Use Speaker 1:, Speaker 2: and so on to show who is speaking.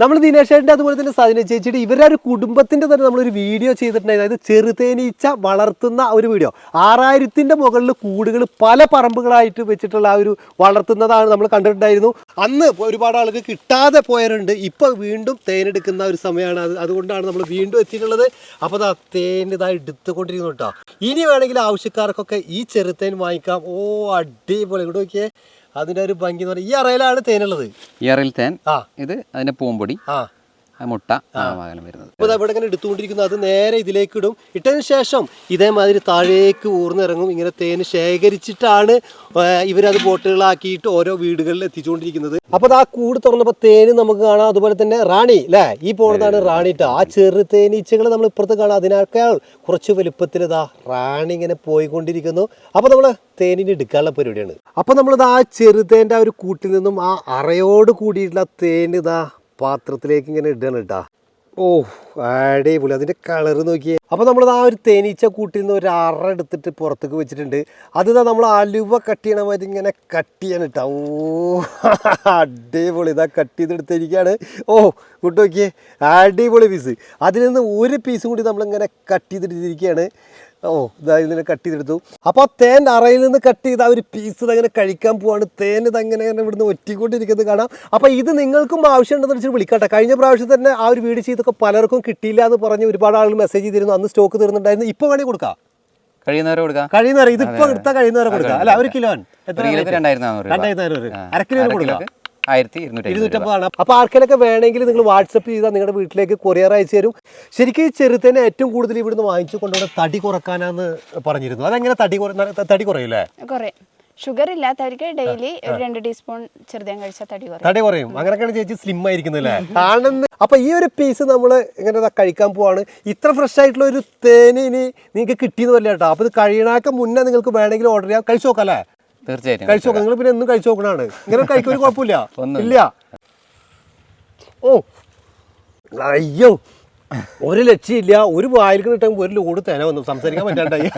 Speaker 1: നമ്മൾ ദിനേശേട്ടന്റെ അതുപോലെ തന്നെ സജന ചേച്ചിയുടെ ഇവരുടെ ഒരു കുടുംബത്തിന്റെ തന്നെ നമ്മളൊരു വീഡിയോ ചെയ്തിട്ടുണ്ടായിരുന്നു. അതായത് ചെറുതേനീച്ച വളർത്തുന്ന ഒരു വീഡിയോ. ആറായിരത്തിന്റെ മുകളിൽ കൂടുകൾ പല പറമ്പുകളായിട്ട് വെച്ചിട്ടുള്ള ആ ഒരു വളർത്തുന്നതാണ് നമ്മൾ കണ്ടിട്ടുണ്ടായിരുന്നു. അന്ന് ഒരുപാട് ആൾക്ക് കിട്ടാതെ പോയവരുണ്ട്. ഇപ്പൊ വീണ്ടും തേനെടുക്കുന്ന ഒരു സമയമാണ്. അത് അതുകൊണ്ടാണ് നമ്മൾ വീണ്ടും എത്തിയിട്ടുള്ളത്. അപ്പോൾ ആ തേൻ ഇതാ എടുത്തുകൊണ്ടിരിക്കുന്നു കേട്ടോ. ഇനി വേണമെങ്കിൽ ആവശ്യക്കാർക്കൊക്കെ ഈ ചെറുതേൻ വാങ്ങിക്കാം. ഓ അടിപൊളി. ഇവിടെ നോക്കിയേ. അതിന്റെ ഒരു ഭംഗി എന്ന് പറഞ്ഞാൽ ഈ അറയിലാണ് തേനുള്ളത്.
Speaker 2: ഈ അറയിൽ തേൻ
Speaker 1: ആ.
Speaker 2: ഇത് അതിന്റെ പൂമ്പൊടി മുട്ട ആ. വാഗനം വരുന്നത്.
Speaker 1: അപ്പോൾ ഇവിടെ ഇങ്ങനെ എടുത്തുകൊണ്ടിരിക്കുന്നു. അത് നേരെ ഇതിലേക്ക് ഇടും. ഇട്ടതിന് ശേഷം ഇതേമാതിരി താഴേക്ക് ഊർന്നിറങ്ങും. ഇങ്ങനെ തേൻ ശേഖരിച്ചിട്ടാണ് ഇവരത് ബോട്ടുകളാക്കിയിട്ട് ഓരോ വീടുകളിൽ എത്തിച്ചുകൊണ്ടിരിക്കുന്നത്. അപ്പോൾ ആ കൂട് തുറന്നപ്പോൾ തേന് നമുക്ക് കാണാം. അതുപോലെ തന്നെ റാണി അല്ലേ ഈ പോണതാണ് റാണി ട്ടോ. ആ ചെറു തേനീച്ചകൾ നമ്മൾ ഇപ്പുറത്ത് കാണാം. അതിനേക്കാൾ കുറച്ച് വലുപ്പത്തിൽ ഇതാ റാണി ഇങ്ങനെ പോയിക്കൊണ്ടിരിക്കുന്നു. അപ്പോൾ നമ്മൾ തേനിന് എടുക്കാനുള്ള പരിപാടിയാണ്. അപ്പോൾ നമ്മളിത് ആ ചെറുതേന്റെ ആ ഒരു കൂട്ടിൽ നിന്നും ആ അറയോട് കൂടിയിട്ടുള്ള തേൻ ഇതാ പാത്രത്തിലേക്ക് ഇങ്ങനെ ഇടുകയാണ് കേട്ടാ ഓ അടിപൊളി. അതിന്റെ കളർ നോക്കിയേ. അപ്പോൾ നമ്മൾ ആ ഒരു തേനീച്ച കൂട്ടിൽ നിന്ന് ഒരു അറ എടുത്തിട്ട് പുറത്തേക്ക് വെച്ചിട്ടുണ്ട്. അത് നമ്മൾ അലുവ കട്ട് ചെയ്യണ മാതിരി ഇങ്ങനെ കട്ട് ചെയ്യാൻ ഇട്ടാ. ഓ അടിപൊളി. ഇതാ കട്ട് ചെയ്തെടുത്തിരിക്കുകയാണ് ഓ ഇങ്ങോട്ട് നോക്കിയേ. അടിപൊളി പീസ് അതിൽ നിന്ന് ഒരു പീസും കൂടി നമ്മളിങ്ങനെ കട്ട് ചെയ്തിട്ടിരിക്കുകയാണ് ഓ ഇതാ ഇതിനെ കട്ട് ചെയ്തെടുത്തു. അപ്പോൾ ആ തേൻ അറയിൽ നിന്ന് കട്ട് ചെയ്ത് ആ ഒരു പീസ് ഇതങ്ങനെ കഴിക്കാൻ പോവാണ്. തേൻ ഇതങ്ങനെ അങ്ങനെ ഇവിടുന്ന് ഒറ്റിക്കൊണ്ടിരിക്കുന്നത് കാണാം. അപ്പോൾ ഇത് നിങ്ങൾക്കും ആവശ്യമുണ്ടെന്ന് വെച്ചാൽ വിളിക്കട്ടെ. കഴിഞ്ഞ പ്രാവശ്യം തന്നെ ആ ഒരു വീട് ചെയ്തൊക്കെ പലർക്കും കിട്ടിയില്ല എന്ന് പറഞ്ഞ് ഒരുപാട് ആളുകൾ മെസ്സേജ് ചെയ്തിരുന്നു. അന്ന് സ്റ്റോക്ക് തീർന്നിട്ടുണ്ടായിരുന്നു. ഇപ്പോൾ വേണമെങ്കിൽ കൊടുക്കാം.
Speaker 2: കഴിയുന്നവരെ കൊടുക്കാം.
Speaker 1: കഴിയുന്നവരെ ഇതിപ്പോ എടുത്താൽ കഴിയുന്നവരെ കൊടുക്കാം. അല്ല ഒരു കിലോ എത്ര
Speaker 2: രണ്ടായിരത്തി
Speaker 1: അര കിലോ കൊടുക്കാം.
Speaker 2: ആയിരത്തി
Speaker 1: ഇരുന്നൂറ്റമ്പതാണ്. അപ്പോൾ ആർക്കെങ്കിലൊക്കെ വേണമെങ്കിൽ നിങ്ങൾ വാട്സപ്പ് ചെയ്താൽ നിങ്ങളുടെ വീട്ടിലേക്ക് കൊറിയർ അയച്ചു തരും. ശരിക്കും ഈ ചെറുത്തേനെ ഏറ്റവും കൂടുതൽ ഇവിടുന്ന് വാങ്ങിച്ചു കൊണ്ടുവന്ന തടി കുറക്കാനാന്ന് പറഞ്ഞിരുന്നു. അതെങ്ങനെ തടി കുറ തടി കുറയില്ലേ
Speaker 3: കുറേ ഷുഗർ ഇല്ലാത്തവർക്ക് ഡെയിലി ഒരു രണ്ട് ടീസ്പൂൺ ചെറുതേൻ കഴിച്ചാൽ തടി കുറയും.
Speaker 1: തടി കുറയും. അങ്ങനെയൊക്കെയാണ് ചേച്ചി സ്ലിം ആയിരിക്കുന്നല്ലേ ആണെന്ന് അപ്പൊ ഈ ഒരു പീസ് നമ്മൾ ഇങ്ങനെ ദാ കഴിക്കാൻ പോവാണ്. ഇത്ര ഫ്രഷ് ആയിട്ടുള്ള ഒരു തേന് ഇനി നിങ്ങൾക്ക് കിട്ടിയെന്ന് വല്ല കേട്ടോ. അപ്പൊ ഇത് കഴിയണാക്ക മുന്നേ നിങ്ങൾക്ക് വേണമെങ്കിൽ ഓർഡർ ചെയ്യാം. കഴിച്ചു നോക്കാം അല്ലേ?
Speaker 2: തീർച്ചയായിട്ടും
Speaker 1: കഴിച്ചു നോക്കാം. നിങ്ങൾ പിന്നെ എന്നും കഴിച്ചു നോക്കണാണ് ഇങ്ങനെ കഴിക്കൊരു കുഴപ്പമില്ല. ഇല്ല. ഓ. അയ്യോ. ഒരു ലക്ഷ്യമില്ല ഒരു വായിൽ കിട്ടുമ്പോൾ ഒരു ലോഡ് തേന വന്നു. സംസാരിക്കാൻ പറ്റാണ്ടായി.